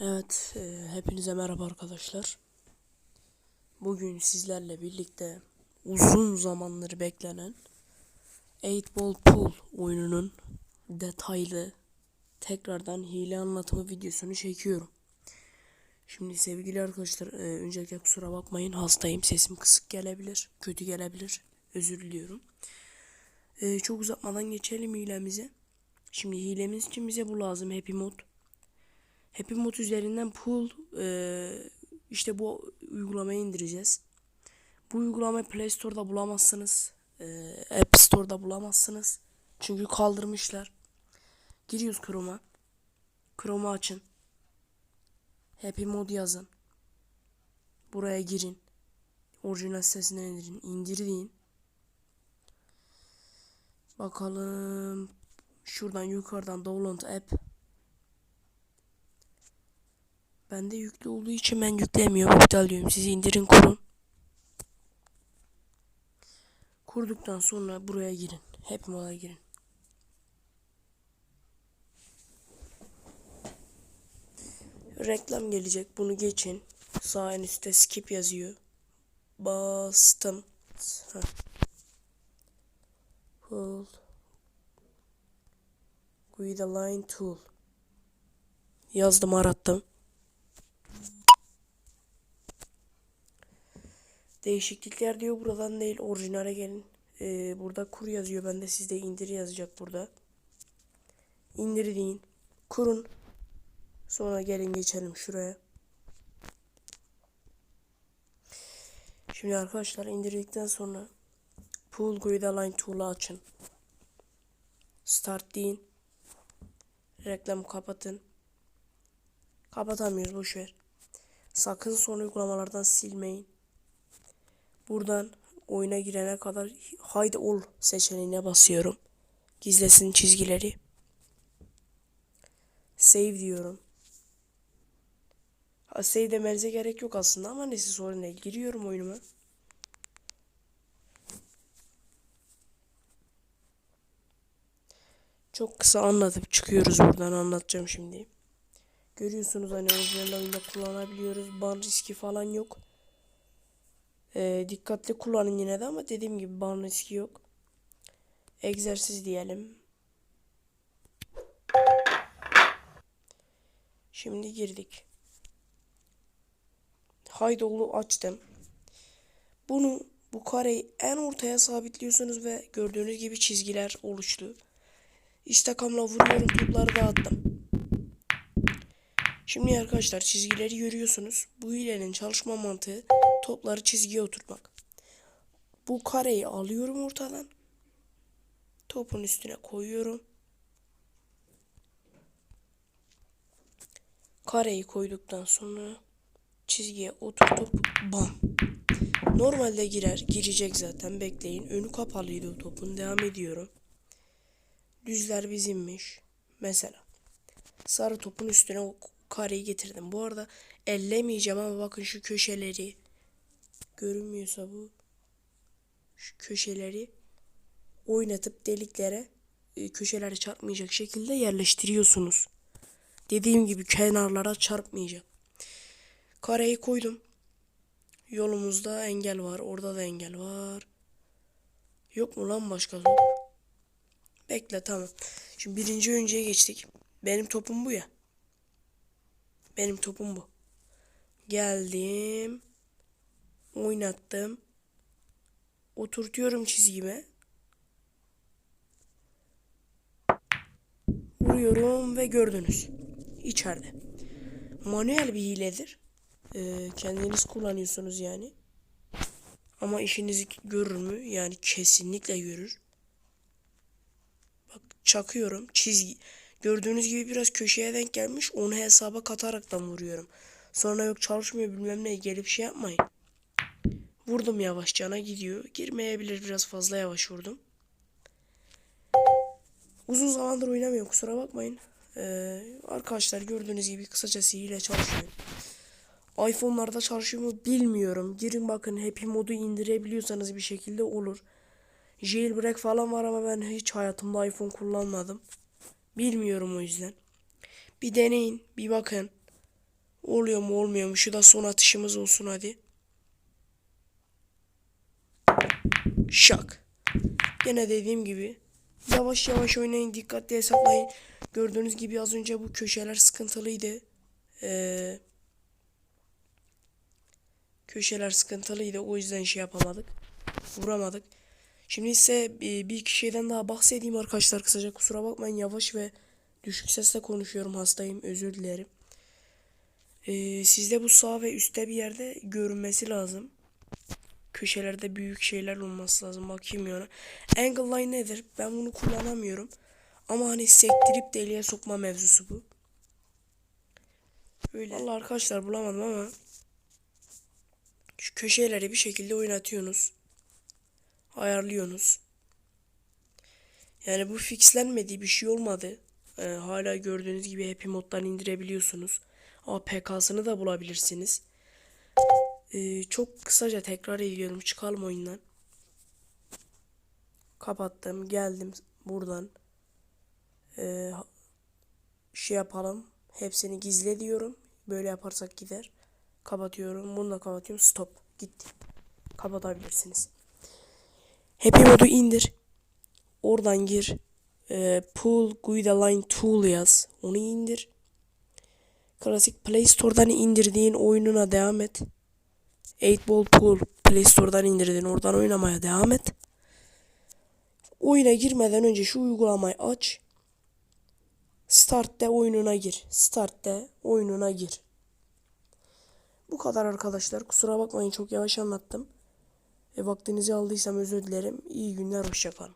Evet, e, hepinize merhaba arkadaşlar. Bugün sizlerle birlikte uzun zamandır beklenen 8 Ball Pool oyununun detaylı tekrardan hile anlatımı videosunu çekiyorum. Şimdi sevgili arkadaşlar, e, öncelikle kusura bakmayın hastayım, sesim kısık gelebilir, kötü gelebilir, özür diliyorum. E, çok uzatmadan geçelim hilemize. Şimdi hilemiz için bize bu lazım, Happy Mod. Happy Mod üzerinden pool e, işte bu uygulamayı indireceğiz. Bu uygulamayı Play Store'da bulamazsınız. E, App Store'da bulamazsınız. Çünkü kaldırmışlar. Giriyoruz Chrome'a. Chrome'u açın. Happy Mod yazın. Buraya girin. Orijinal sitesinden indirin. İndir deyin. Bakalım. Şuradan yukarıdan download app. Bende yüklü olduğu için ben yüklemiyorum. İptal diyorum. Siz indirin kurun. Kurduktan sonra buraya girin. Hep moda girin. Reklam gelecek. Bunu geçin. Sağ en üstte skip yazıyor. Bastım. Heh. Pull. A line tool. Yazdım arattım. Değişiklikler diyor buradan değil orijinale gelin. Ee, burada kur yazıyor bende sizde indir yazacak burada. İndir deyin. Kurun. Sonra gelin geçelim şuraya. Şimdi arkadaşlar indirdikten sonra Pool Guide Line Tool'u açın. Start deyin. Reklam kapatın. Kapatamıyoruz boşver. Sakın son uygulamalardan silmeyin. Buradan oyuna girene kadar haydi ol seçeneğine basıyorum. Gizlesin çizgileri. Save diyorum. Ha, save demenize gerek yok aslında ama neyse sorun değil. Giriyorum oyunuma. Çok kısa anlatıp çıkıyoruz buradan anlatacağım şimdi. Görüyorsunuz hani orijinal oyunda kullanabiliyoruz. Ban riski falan yok. Ee, dikkatli kullanın yine de ama dediğim gibi ban riski yok. Egzersiz diyelim. Şimdi girdik. Haydolu açtım. Bunu bu kareyi en ortaya sabitliyorsunuz ve gördüğünüz gibi çizgiler oluştu. İstakamla vuruyorum topları dağıttım. Şimdi arkadaşlar çizgileri görüyorsunuz. Bu hilenin çalışma mantığı topları çizgiye oturtmak. Bu kareyi alıyorum ortadan. Topun üstüne koyuyorum. Kareyi koyduktan sonra çizgiye oturtup bam. Normalde girer. Girecek zaten. Bekleyin. Önü kapalıydı topun. Devam ediyorum. Düzler bizimmiş. Mesela. Sarı topun üstüne kareyi getirdim. Bu arada ellemeyeceğim ama bakın şu köşeleri görünmüyorsa bu şu köşeleri oynatıp deliklere e, köşelere çarpmayacak şekilde yerleştiriyorsunuz. Dediğim gibi kenarlara çarpmayacak. Kareyi koydum. Yolumuzda engel var. Orada da engel var. Yok mu lan başka top? Bekle tamam. Şimdi birinci oyuncuya geçtik. Benim topum bu ya. Benim topum bu. Geldim. Oynattım. Oturtuyorum çizgime. Vuruyorum ve gördünüz. İçeride. Manuel bir hiledir. Ee, kendiniz kullanıyorsunuz yani. Ama işinizi görür mü? Yani kesinlikle görür. Bak çakıyorum. Çizgi. Gördüğünüz gibi biraz köşeye denk gelmiş. Onu hesaba kataraktan vuruyorum. Sonra yok çalışmıyor bilmem ne gelip şey yapmayın. Vurdum yavaş cana gidiyor. Girmeyebilir biraz fazla yavaş vurdum. Uzun zamandır oynamıyorum kusura bakmayın. Ee, arkadaşlar gördüğünüz gibi kısacası hile çalışıyor. iPhone'larda çalışıyor mu bilmiyorum. Girin bakın Happy modu indirebiliyorsanız bir şekilde olur. Jailbreak falan var ama ben hiç hayatımda iPhone kullanmadım. Bilmiyorum o yüzden. Bir deneyin, bir bakın. Oluyor mu olmuyor mu? Şu da son atışımız olsun hadi. Şak. Gene dediğim gibi yavaş yavaş oynayın dikkatli hesaplayın. Gördüğünüz gibi az önce bu köşeler sıkıntılıydı. Ee, köşeler sıkıntılıydı o yüzden şey yapamadık. Vuramadık. Şimdi ise bir, bir iki şeyden daha bahsedeyim arkadaşlar kısaca kusura bakmayın yavaş ve düşük sesle konuşuyorum hastayım özür dilerim. Ee, sizde bu sağ ve üstte bir yerde görünmesi lazım. Köşelerde büyük şeyler olması lazım. Bakayım yana. Angle line nedir? Ben bunu kullanamıyorum. Ama hani sektirip deliğe sokma mevzusu bu. Öyle. Vallahi arkadaşlar bulamadım ama şu köşeleri bir şekilde oynatıyorsunuz. Ayarlıyorsunuz. Yani bu fixlenmediği bir şey olmadı. Ee, hala gördüğünüz gibi Happy Mod'dan indirebiliyorsunuz. APK'sını da bulabilirsiniz. Ee, çok kısaca tekrar ediyorum. Çıkalım oyundan. Kapattım. Geldim buradan. Ee, şey yapalım. Hepsini gizle diyorum. Böyle yaparsak gider. Kapatıyorum. Bunu da kapatıyorum. Stop. Gitti. Kapatabilirsiniz. Happy modu indir. Oradan gir. Ee, Pool Guida Line Tool yaz. Onu indir. Klasik Play Store'dan indirdiğin oyununa devam et. 8 Ball Pool Play Store'dan indirdin. Oradan oynamaya devam et. Oyuna girmeden önce şu uygulamayı aç. Start'te oyununa gir. Start'te oyununa gir. Bu kadar arkadaşlar. Kusura bakmayın çok yavaş anlattım. E, vaktinizi aldıysam özür dilerim. İyi günler, hoşçakalın.